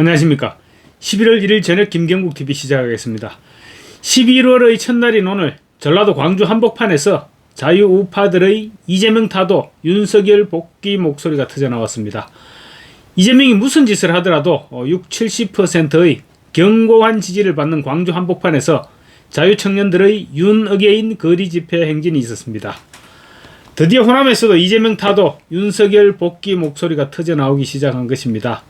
안녕하십니까. 11월 1일 저녁 김경국 TV 시작하겠습니다. 11월의 첫날인 오늘 전라도 광주 한복판에서 자유우파들의 이재명 타도 윤석열 복귀 목소리가 터져 나왔습니다. 이재명이 무슨 짓을 하더라도 6, 70%의 견고한 지지를 받는 광주 한복판에서 자유청년들의 윤어게인 거리 집회 행진이 있었습니다. 드디어 호남에서도 이재명 타도 윤석열 복귀 목소리가 터져 나오기 시작한 것입니다.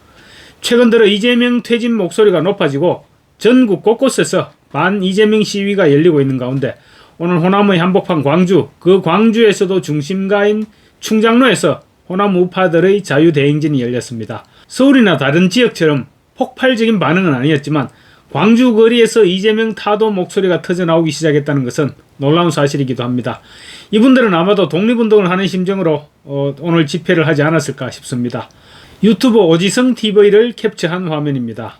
최근 들어 이재명 퇴진 목소리가 높아지고 전국 곳곳에서 반 이재명 시위가 열리고 있는 가운데 오늘 호남의 한복판 광주, 그 광주에서도 중심가인 충장로에서 호남 우파들의 자유대행진이 열렸습니다. 서울이나 다른 지역처럼 폭발적인 반응은 아니었지만 광주 거리에서 이재명 타도 목소리가 터져 나오기 시작했다는 것은 놀라운 사실이기도 합니다. 이분들은 아마도 독립운동을 하는 심정으로 어, 오늘 집회를 하지 않았을까 싶습니다. 유튜브 오지성 TV를 캡처한 화면입니다.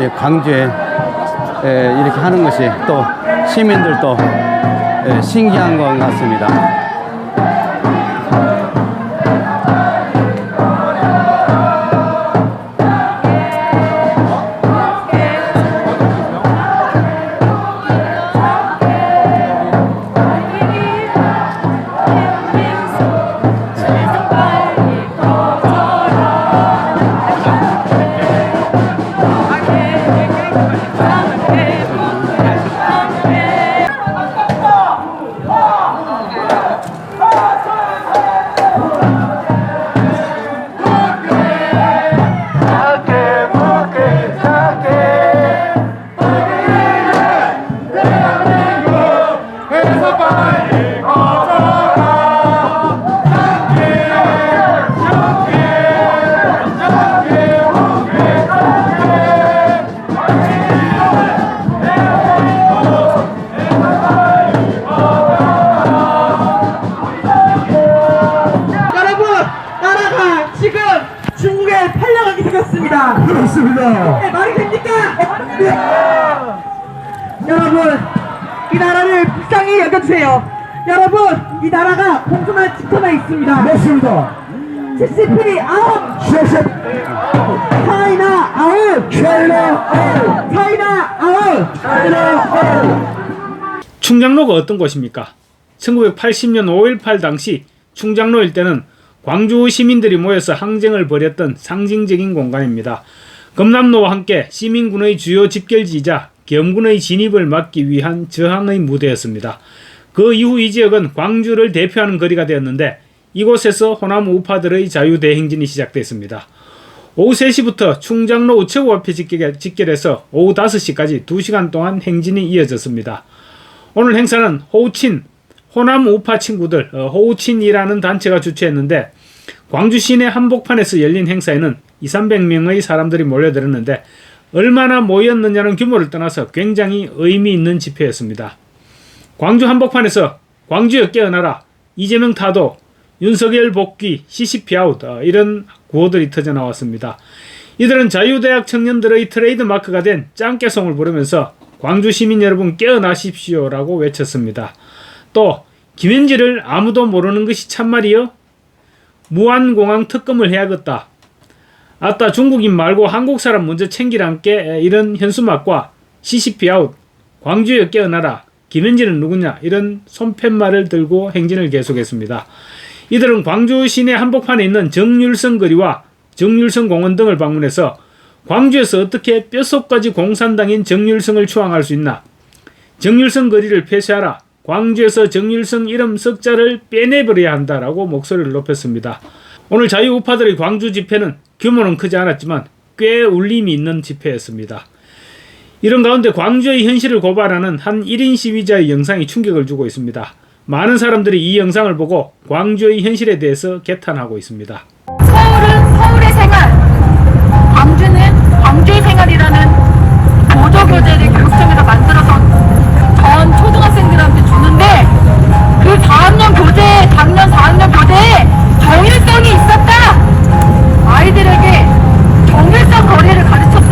예, 광주에 예, 이렇게 하는 것이 또 시민들도 예, 신기한 것 같습니다. 여러분 이 나라를 불쌍히 여겨주세요. 여러분 이 나라가 공존할 지터나 있습니다. 맞습니다. CCP 아웃, 셰셰 차이나 아웃, 차이나 아웃 차이나 아웃. 차이나 아웃 충장로가 어떤 곳입니까? 1980년 5.18 당시 충장로 일대는 광주 시민들이 모여서 항쟁을 벌였던 상징적인 공간입니다. 검남로와 함께 시민군의 주요 집결지이자 겸군의 진입을 막기 위한 저항의 무대였습니다. 그 이후 이 지역은 광주를 대표하는 거리가 되었는데 이곳에서 호남 우파들의 자유대행진이 시작됐습니다. 오후 3시부터 충장로 우체국 앞에 집결- 집결해서 오후 5시까지 2시간 동안 행진이 이어졌습니다. 오늘 행사는 호우친 호남 우파 친구들 어, 호우친이라는 단체가 주최했는데 광주 시내 한복판에서 열린 행사에는 2, 300명의 사람들이 몰려들었는데 얼마나 모였느냐는 규모를 떠나서 굉장히 의미 있는 집회였습니다. 광주 한복판에서 광주여 깨어나라 이재명 타도 윤석열 복귀 CCP 아웃 어, 이런 구호들이 터져 나왔습니다. 이들은 자유대학 청년들의 트레이드 마크가 된 짱깨송을 부르면서 광주 시민 여러분 깨어나십시오라고 외쳤습니다. 또 김현지를 아무도 모르는 것이 참말이요? 무한공항 특검을 해야겠다. 아따 중국인 말고 한국 사람 먼저 챙기란께 이런 현수막과 CCP 아웃 광주에 깨어나라 김현지는 누구냐 이런 손팻말을 들고 행진을 계속했습니다. 이들은 광주 시내 한복판에 있는 정율성 거리와 정율성 공원 등을 방문해서 광주에서 어떻게 뼛속까지 공산당인 정율성을 추앙할 수 있나 정율성 거리를 폐쇄하라 광주에서 정율성 이름 석자를 빼내버려야 한다라고 목소리를 높였습니다. 오늘 자유우파들의 광주 집회는 규모는 크지 않았지만 꽤 울림이 있는 집회였습니다. 이런 가운데 광주의 현실을 고발하는 한 1인 시위자의 영상이 충격을 주고 있습니다. 많은 사람들이 이 영상을 보고 광주의 현실에 대해서 개탄하고 있습니다. 서울은 서울의 생활, 광주는 광주의 생활이라는 보조 교재를 교육청에서 만들어서 전 초등학생들한테 주는데 그 4학년 교재, 작년 4학년 교재에 정일성이 있었다. 아이들에게 정일성 거리를 가르쳤습니다.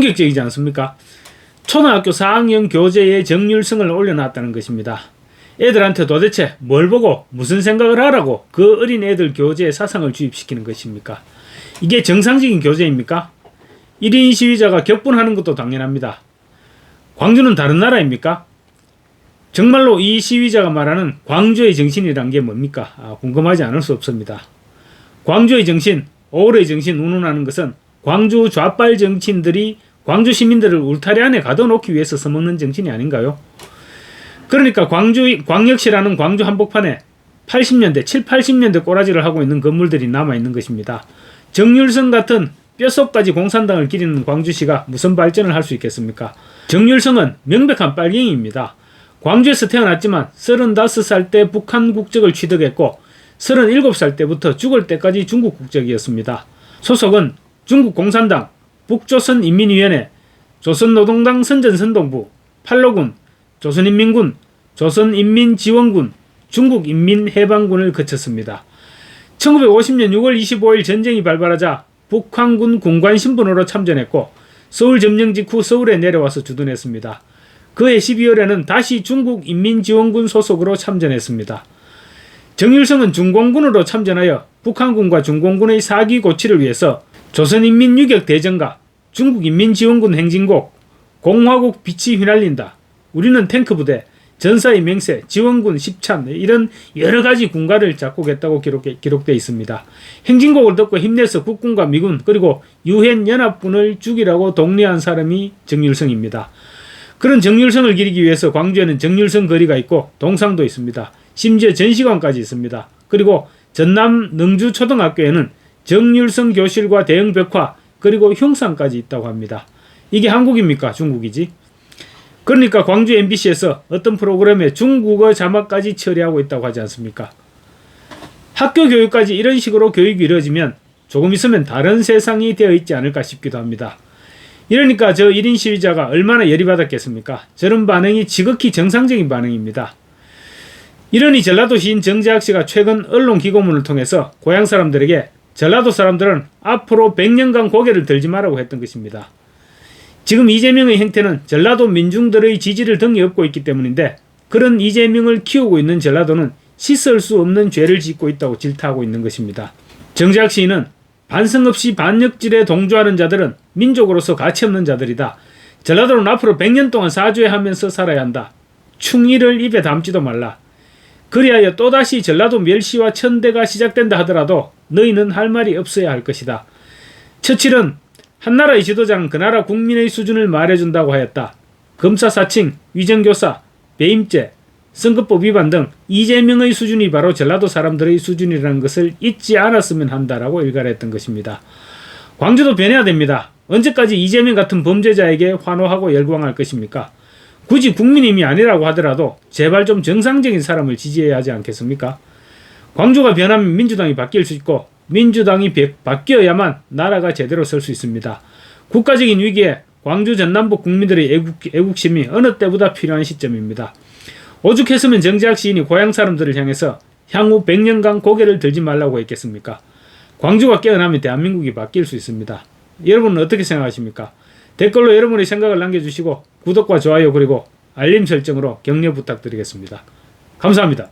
충격적이지 않습니까? 초등학교 4학년 교재에 정률성을 올려놨다는 것입니다. 애들한테 도대체 뭘 보고 무슨 생각을 하라고 그 어린 애들 교재에 사상을 주입시키는 것입니까? 이게 정상적인 교재입니까? 1인 시위자가 격분하는 것도 당연합니다. 광주는 다른 나라입니까? 정말로 이 시위자가 말하는 광주의 정신이란 게 뭡니까? 아, 궁금하지 않을 수 없습니다. 광주의 정신, 오울의 정신 운운하는 것은 광주 좌빨 정치인들이 광주 시민들을 울타리 안에 가둬놓기 위해서 써먹는 정신이 아닌가요? 그러니까 광주 광역시라는 광주 한복판에 80년대, 7, 80년대 꼬라지를 하고 있는 건물들이 남아 있는 것입니다. 정률성 같은 뼛속까지 공산당을 기리는 광주시가 무슨 발전을 할 수 있겠습니까? 정률성은 명백한 빨갱이입니다. 광주에서 태어났지만 35살 때 북한 국적을 취득했고 37살 때부터 죽을 때까지 중국 국적이었습니다. 소속은 중국 공산당, 북조선인민위원회, 조선노동당 선전선동부, 팔로군, 조선인민군, 조선인민지원군, 중국인민해방군을 거쳤습니다. 1950년 6월 25일 전쟁이 발발하자 북한군 군관 신분으로 참전했고 서울 점령 직후 서울에 내려와서 주둔했습니다. 그해 12월에는 다시 중국 인민지원군 소속으로 참전했습니다. 정일성은 중공군으로 참전하여 북한군과 중공군의 사기 고치를 위해서 조선인민유격대전과 중국인민지원군 행진곡 공화국 빛이 휘날린다. 우리는 탱크 부대, 전사의 맹세, 지원군 10찬 이런 여러 가지 군가를 작곡했다고 기록해, 기록되어 있습니다. 행진곡을 듣고 힘내서 국군과 미군 그리고 유엔 연합군을 죽이라고 독려한 사람이 정일성입니다. 그런 정률성을 기리기 위해서 광주에는 정률성 거리가 있고 동상도 있습니다. 심지어 전시관까지 있습니다. 그리고 전남 능주 초등학교에는 정률성 교실과 대형 벽화 그리고 흉상까지 있다고 합니다. 이게 한국입니까? 중국이지? 그러니까 광주 MBC에서 어떤 프로그램에 중국어 자막까지 처리하고 있다고 하지 않습니까? 학교 교육까지 이런 식으로 교육이 이루어지면 조금 있으면 다른 세상이 되어 있지 않을까 싶기도 합니다. 이러니까 저 1인 시위자가 얼마나 열이 받았겠습니까? 저런 반응이 지극히 정상적인 반응입니다. 이러니 전라도 시인 정재학 씨가 최근 언론 기고문을 통해서 고향 사람들에게 전라도 사람들은 앞으로 100년간 고개를 들지 말라고 했던 것입니다. 지금 이재명의 행태는 전라도 민중들의 지지를 등에 업고 있기 때문인데 그런 이재명을 키우고 있는 전라도는 씻을 수 없는 죄를 짓고 있다고 질타하고 있는 것입니다. 정재학 시인은 반성 없이 반역질에 동조하는 자들은 민족으로서 가치 없는 자들이다. 전라도는 앞으로 100년 동안 사죄하면서 살아야 한다. 충의를 입에 담지도 말라. 그리하여 또다시 전라도 멸시와 천대가 시작된다 하더라도 너희는 할 말이 없어야 할 것이다. 처칠은 한나라의 지도자는 그 나라 국민의 수준을 말해준다고 하였다. 검사 사칭, 위정교사, 배임죄, 선거법 위반 등 이재명의 수준이 바로 전라도 사람들의 수준이라는 것을 잊지 않았으면 한다라고 일갈했던 것입니다. 광주도 변해야 됩니다. 언제까지 이재명 같은 범죄자에게 환호하고 열광할 것입니까? 굳이 국민임이 아니라고 하더라도 제발 좀 정상적인 사람을 지지해야 하지 않겠습니까? 광주가 변하면 민주당이 바뀔 수 있고 민주당이 배- 바뀌어야만 나라가 제대로 설 수 있습니다. 국가적인 위기에 광주 전남북 국민들의 애국, 애국심이 어느 때보다 필요한 시점입니다. 오죽했으면 정재학 시인이 고향 사람들을 향해서 향후 100년간 고개를 들지 말라고 했겠습니까? 광주가 깨어나면 대한민국이 바뀔 수 있습니다. 여러분은 어떻게 생각하십니까? 댓글로 여러분의 생각을 남겨주시고 구독과 좋아요 그리고 알림 설정으로 격려 부탁드리겠습니다. 감사합니다.